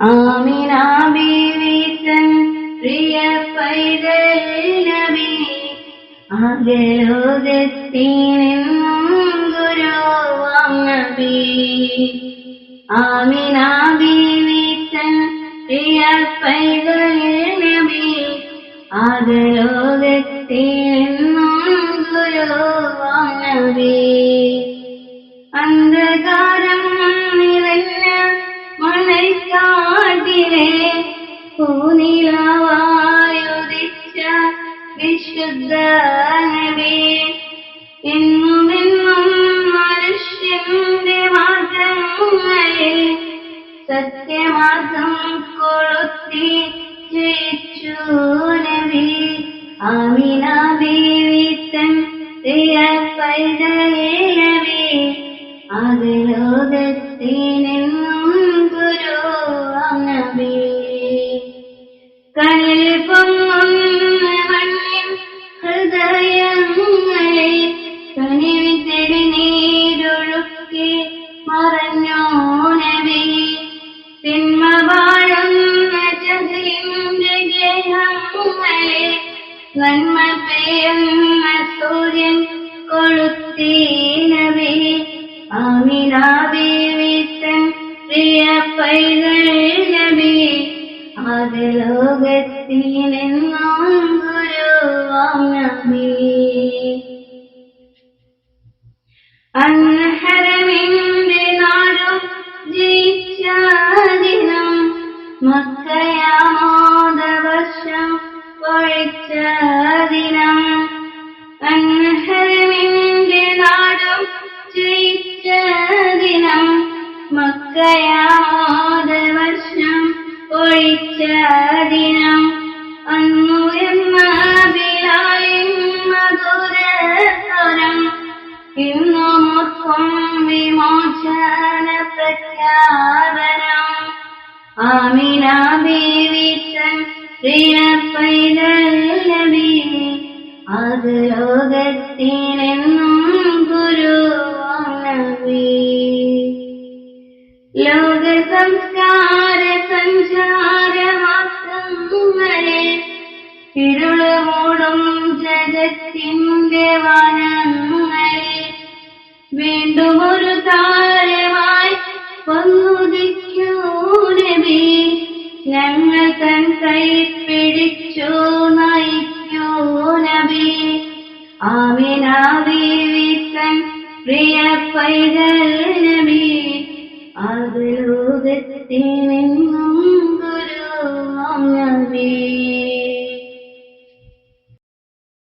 ആമിന ബീവിത്തൻ പ്രിയ പൈതൽ നബി നബി ആമിന ബീവിത്തൻ പ്രിയ പൈതൽ നബി അകലോകത്തിനെന്നും ഗുരുവാം അന്ധകാരം പൂനിലവായുദിച്ച വിശുദ്ധ നബി എന്നുമെന്നും മനുഷ്യന്റെ മാർഗങ്ങളിൽ സത്യമാർഗം കൊളുത്തി ജയിച്ചു നബി. ആമിന തൻ പ്രിയ പൈതലേ നബി അകലോകത്തിനെന്നും പൊങ്ങുന്ന മണ്ണിൻ ഹൃദയങ്ങളെ കനിവിൽ തെളിനീരൊഴുക്കി മറഞ്ഞോ നബി തിന്മ വാഴുന്ന ചതിലിന്റെ ഗേഹങ്ങളെ നന്മ പെയ്യുന്ന സൂര്യൻ കൊളുത്തി നബി ആമിന ബീവിത്തൻ പ്രിയ പൈതൽ നബി ആകലോകത്തിനെന്നും ഗുരുവാം നബി അൻഹരമിന്റെ നാടും ജയിച്ച ദിനം മക്കയാമോദവർഷം പൊഴിച്ച ദിനം അൻഹരമിന്റെ നാടും ദിനം പൊഴിച്ച ദിനം അന്നുരമ്മ ബിലാലിൻ മധുരസ്വരം. ഇന്നുമോർക്കും വിമോചന പ്രഖ്യാപനം. ആമിന ബീവിത്തൻ പ്രിയ പൈതൽ നബി അത് ലോകത്തിനെന്നും ഗുരു ലോക സംസ്കാര സഞ്ചാരമാസങ്ങളെ ഇരുൾ മൂടും ജഗത്തിന്റെ വനങ്ങളിൽ വീണ്ടും ഒരു താരമായി വന്നുദിക്കൂ നബി ഞങ്ങൾ തൻ കൈ പിടിച്ചു നയിക്കൂ നബി തൻ പ്രിയ പൈതൽ നബി അത് ലോകത്തിനെന്നും